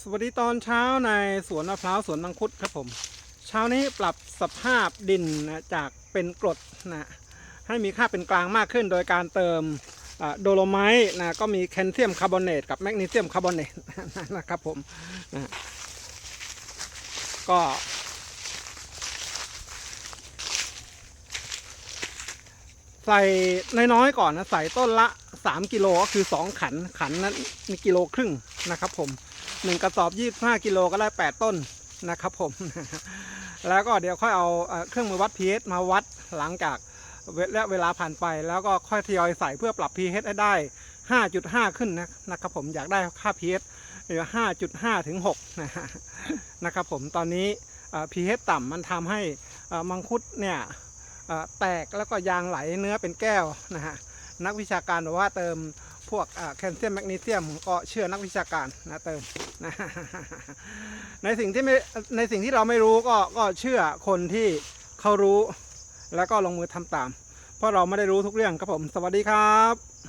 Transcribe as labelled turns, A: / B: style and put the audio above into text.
A: สวัสดีตอนเช้าในสวนมะพร้าวสวนมังคุดครับผม เช้านี้ปรับสภาพดินนะจากเป็นกรดนะให้มีค่าเป็นกลางมากขึ้น โดยการเติมโดโลไมต์นะก็มีแคลเซียมคาร์บอเนตกับแมกนีเซียมคาร์บอเนตนะครับผมนะก็ ใส่น้อยๆก่อนนะใส่ต้นละ 3 กิโลก็คือ 2 ขันขันนั้นมีกิโลครึ่งนะครับผม 1 กระสอบ 25 กิโลก็ได้ 8 ต้นนะครับผม แล้วก็เดี๋ยวค่อยเอาเครื่องมือวัด pH มาวัดหลังจากเวลเวลาผ่านไปแล้วก็ค่อยทยอยใส่เพื่อปรับ pH ให้ได้ 5.5 ขึ้นนะนะครับผมอยากได้ค่า pH หรือ 5.5 ถึง 6 นะนะครับผมตอนนี้เอ่อ pH ต่ำมันทำให้มังคุดเนี่ย แตกแล้วก็ยางไหลเนื้อเป็นแก้วนะฮะนักวิชาการบอกว่าเติมพวกแคลเซียมแมกนีเซียมก็เชื่อนักวิชาการนะเติมนะในสิ่งที่ไม่ในสิ่งที่เราไม่รู้ก็ก็เชื่อคนที่เขารู้แล้วก็ลงมือทำตาม เพราะเราไม่ได้รู้ทุกเรื่องครับผม สวัสดีครับ